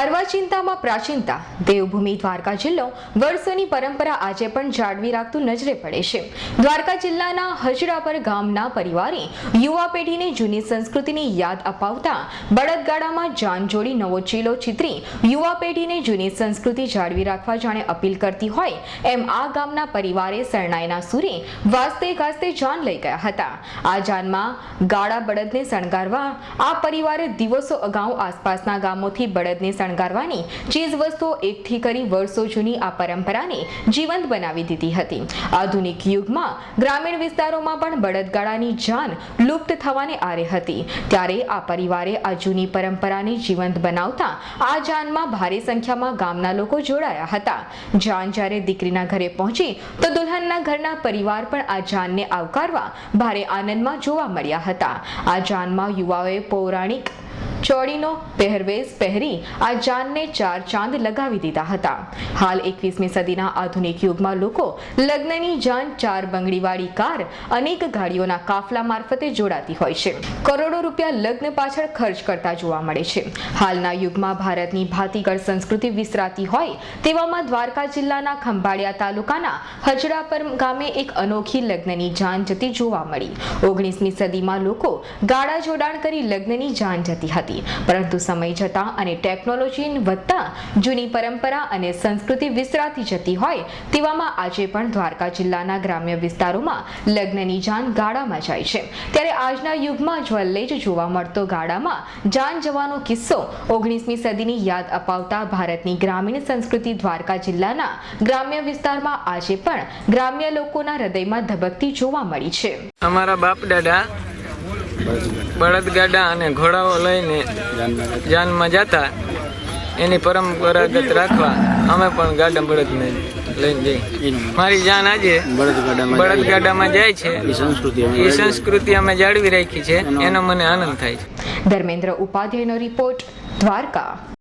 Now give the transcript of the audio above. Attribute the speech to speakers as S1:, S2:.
S1: અર્વાચિંતામાં પ્રાચીનતા. દેવભૂમિ દ્વારકા જિલ્લો વર્ષોની પરંપરા આજે પણ જાળવી રાખતું નજરે પડે છે. દ્વારકા જિલ્લાના હજરાપર ગામના પરિવારે યુવા પેઢીને જૂની સંસ્કૃતિની યાદ અપાવતા બળદગાડામાં જાન જોડી નવો ચીલો ચિત્રી યુવા પેઢીને જૂની સંસ્કૃતિ જાળવી રાખવા જાણે અપીલ કરતી હોય એમ આ ગામના પરિવારે શરણાઈના સુરે વાસ્તે ગાસ્તે જાન લઈ ગયા હતા. આ જાનમાં ગાળા બળદને શણગારવા આ પરિવારે દિવસો અગાઉ આસપાસના ગામોથી બળદને શણગારવાની ચીજ વસ્તુઓ એકઠી કરી વર્ષો જૂની આ પરંપરાને જીવંત બનાવી દીધી હતી. આધુનિક યુગમાં ગ્રામીણ વિસ્તારોમાં પણ બળદગાડાની જાન લુપ્ત થવાને આરે હતી. ત્યારે આ પરિવારે આ જૂની પરંપરાને જીવંત બનાવતા આ જાનમાં ભારે સંખ્યામાં ગામના લોકો જોડાયા હતા. જાન જ્યારે દીકરીના ઘરે પહોંચી, તો દુલ્હનના ઘરના પરિવાર પણ આ જાનને આવકારવા ભારે આનંદમાં જોવા મળ્યા હતા. આ જાનમાં યુવાઓએ પૌરાણિક ચોળીનો પહેરવેશ પહેરી આ જાનને ચાર ચાંદ લગાવી દીધા હતા. હાલ એકવીસમી સદીના આધુનિક યુગમાં લોકો લગ્નની જાન ચાર બંગડીવાળી કાર અનેક ગાડીઓના કાફલા મારફતે જોડાતી હોય છે. કરોડો રૂપિયા લગ્ન પાછળ ખર્ચ કરતા જોવા મળે છે. હાલના યુગમાં ભારતની ભાતીગળ સંસ્કૃતિ વિસરાતી હોય તેવામાં દ્વારકા જિલ્લાના ખંભાળિયા તાલુકાના હજરાપર ગામે એક અનોખી લગ્નની જાન જતી જોવા મળી. ઓગણીસમી સદીમાં લોકો ગાળા જોડાણ કરી લગ્નની જાન જતી હતી. પરંતુ સમય જતાં અને ટેકનોલોજી વધતા જૂની પરંપરા અને સંસ્કૃતિ વિસરાતી જતી હોય તેવામાં આજે પણ દ્વારકા જિલ્લાના ગ્રામ્ય વિસ્તારોમાં લગ્નની જાન ગાડામાં જાય છે. ત્યારે આજના યુગમાં જ્વલ્લે જ જોવા મળતો ગાડામાં જાન જવાનો કિસ્સો ઓગણીસમી સદીની યાદ અપાવતા ભારતની ગ્રામીણ સંસ્કૃતિ દ્વારકા જિલ્લાના ગ્રામ્ય વિસ્તારમાં આજે પણ ગ્રામ્ય લોકોના હૃદયમાં ધબકતી જોવા મળી છે.
S2: અમારા બાપ દાદા બળદગાડા અને ઘોડાઓ લઈને જાનમાં જતા. એની પરંપરાગત રાખવા અમે પણ ગાડા બળદને લઈને જઈએ. મારી જાન આજે બળદગાડામાં જાય છે.
S3: એ સંસ્કૃતિ અમે
S2: એ સંસ્કૃતિ અમે જાળવી રાખી છે. એનો મને આનંદ થાય છે.
S1: ધર્મેન્દ્ર ઉપાધ્યાયનો રિપોર્ટ દ્વારકા.